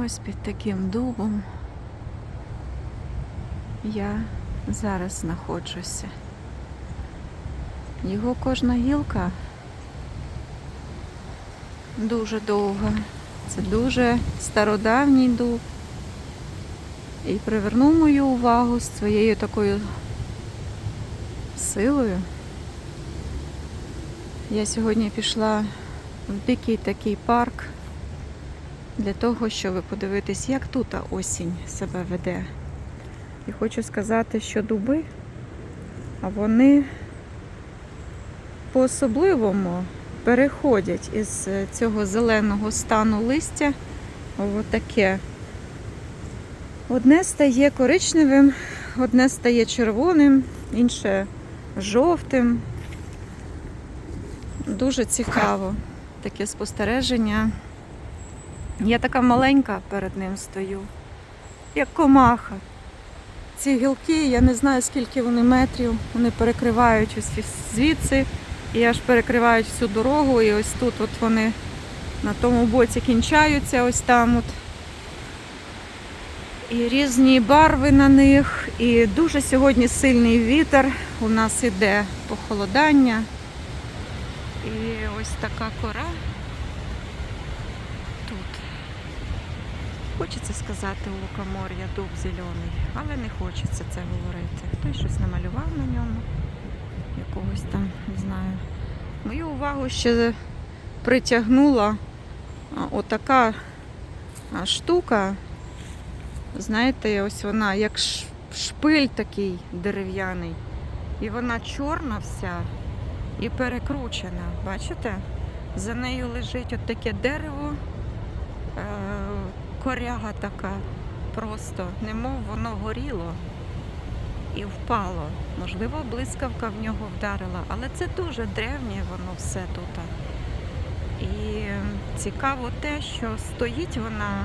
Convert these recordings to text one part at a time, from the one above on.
Ось під таким дубом я зараз знаходжуся. Його кожна гілка дуже довга. Це дуже стародавній дуб. І привернув мою увагу з своєю такою силою. Я сьогодні пішла в дикий такий парк для того, щоб подивитись, як тут осінь себе веде. І хочу сказати, що дуби, вони по-особливому переходять із цього зеленого стану листя в таке. Одне стає коричневим, одне стає червоним, інше жовтим. Дуже цікаво таке спостереження. Я така маленька перед ним стою, як комаха. Ці гілки, я не знаю скільки вони метрів, вони перекривають ось звідси і аж перекривають всю дорогу. І ось тут от вони на тому боці кінчаються, ось там от. І різні барви на них. І дуже сьогодні сильний вітер. У нас іде похолодання. І ось така кора тут. Хочеться сказати лукомор'я дуб зелений, але не хочеться це говорити. Хтось щось намалював на ньому, якогось там, не знаю. Мою увагу ще притягнула отака штука. Знаєте, ось вона як шпиль такий дерев'яний. І вона чорна вся і перекручена. Бачите? За нею лежить от таке дерево, е, коряга така, просто, немов воно горіло і впало. Можливо, блискавка в нього вдарила, але це дуже древнє воно все тут. І цікаво те, що стоїть вона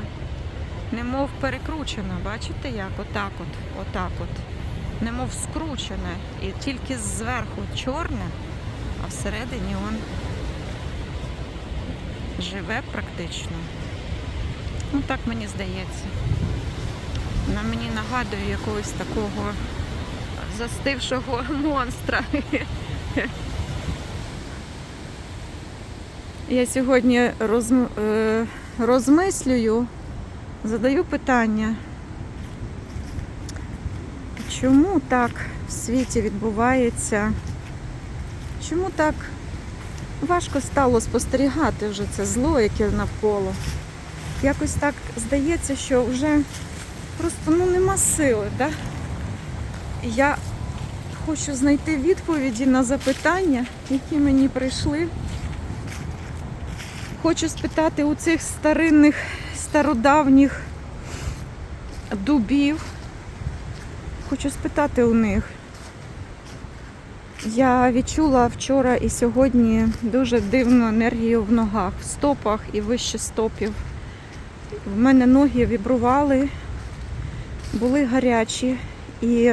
немов перекручена, бачите як? Отак от, отак от. Немов скручена. І тільки зверху чорне, а всередині он живе практично. Ну так мені здається. Вона мені нагадує якогось такого застившого монстра. Я сьогодні розм... е, розмислюю, задаю питання, чому так в світі відбувається? Чому так важко стало спостерігати вже це зло, яке навколо? Якось так здається, що вже просто ну, нема сили. Да? Я хочу знайти відповіді на запитання, які мені прийшли. Хочу спитати у цих старинних, стародавніх дубів. Хочу спитати у них. Я відчула вчора і сьогодні дуже дивну енергію в ногах, в стопах і вище стопів. В мене ноги вібрували, були гарячі і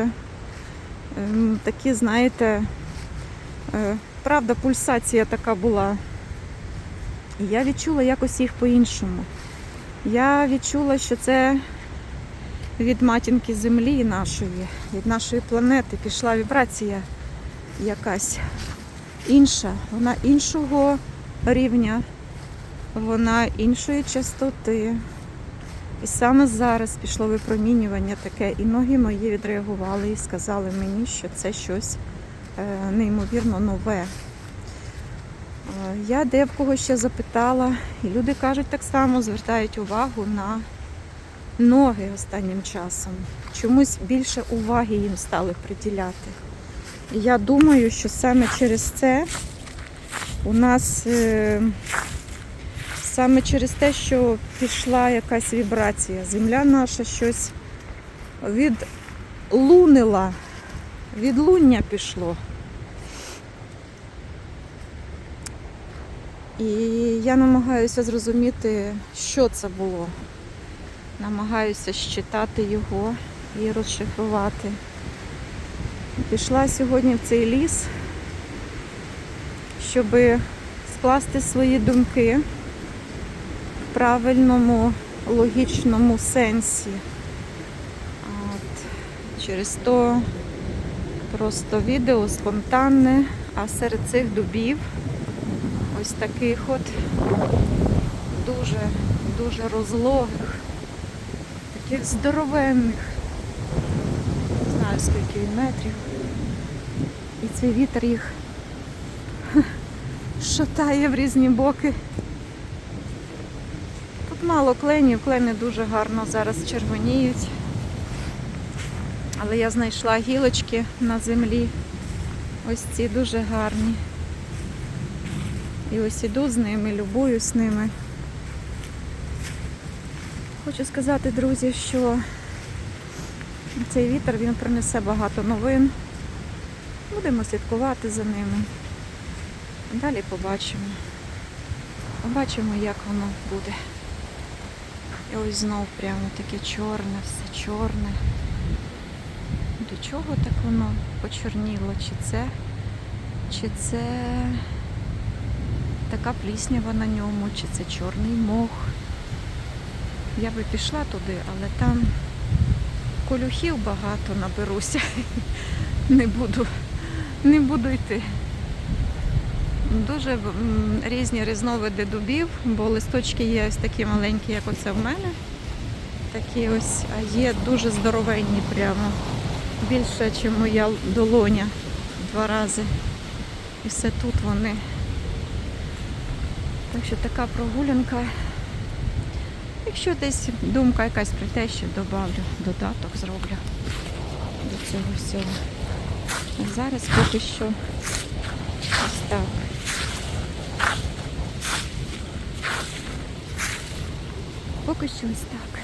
ем, такі, знаєте, е, правда, пульсація така була. І я відчула якось їх по-іншому. Я відчула, що це від матінки землі нашої, від нашої планети пішла вібрація якась інша. Вона іншого рівня, вона іншої частоти. І саме зараз пішло випромінювання таке, і ноги мої відреагували і сказали мені, що це щось е, неймовірно нове. Е, Я де ще запитала, і люди кажуть так само, звертають увагу на ноги останнім часом. Чомусь більше уваги їм стали приділяти. І я думаю, що саме через це у нас е, саме через те, що пішла якась вібрація, земля наша щось відлунила, відлуння пішло. І я намагаюся зрозуміти, що це було. Намагаюся щитати його і розшифрувати. Пішла сьогодні в цей ліс, щоб скласти свої думки правильному логічному сенсі. От. Через то просто відео спонтанне, а серед цих дубів ось таких от дуже, дуже розлогих, таких здоровенних. Не знаю скільки метрів. І цей вітер їх шатає в різні боки. Мало кленів, клени дуже гарно зараз червоніють. Але я знайшла гілочки на землі. Ось ці дуже гарні. І ось іду з ними, любуюсь ними. Хочу сказати, друзі, що цей вітер він принесе багато новин. Будемо слідкувати за ними. Далі побачимо. Побачимо, як воно буде. І ось знов прямо таке чорне, все чорне. До чого так воно почорніло? Чи це, чи це така пліснява на ньому, чи це чорний мох? Я би пішла туди, але там колюхів багато наберуся. Не буду, не буду йти. Дуже різні різновиди дубів, бо листочки є ось такі маленькі, як оце в мене. Такі ось, а є дуже здоровенні прямо. Більше, ніж моя долоня два рази. І все тут вони. Так що така прогулянка. Якщо десь думка якась прийде, ще добавлю, додаток зроблю до цього всього. А зараз поки що ось так. Поки що ось так.